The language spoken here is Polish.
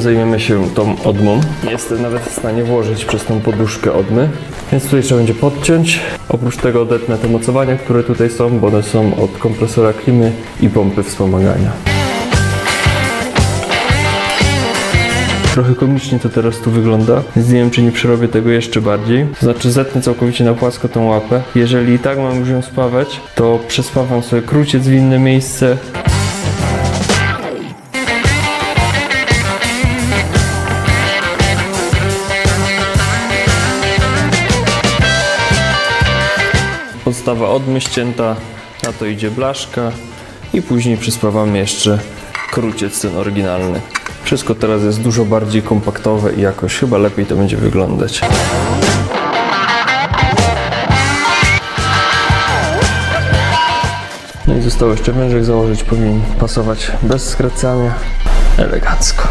Zajmiemy się tą odmą. Jestem nawet w stanie włożyć przez tą poduszkę odmy. Więc tutaj trzeba będzie podciąć. Oprócz tego odetnę te mocowania, które tutaj są, bo one są od kompresora klimy i pompy wspomagania. Trochę komicznie to teraz tu wygląda, więc nie wiem czy nie przerobię tego jeszcze bardziej. Znaczy zetnę całkowicie na płasko tą łapę. Jeżeli i tak mam już ją spawać, to przespawam sobie kruciec w inne miejsce. Podstawa odmy ścięta, na to idzie blaszka i później przyspawamy jeszcze kruciec ten oryginalny. Wszystko teraz jest dużo bardziej kompaktowe i jakoś chyba lepiej to będzie wyglądać. No i zostało jeszcze wężek założyć, powinien pasować bez skracania. Elegancko.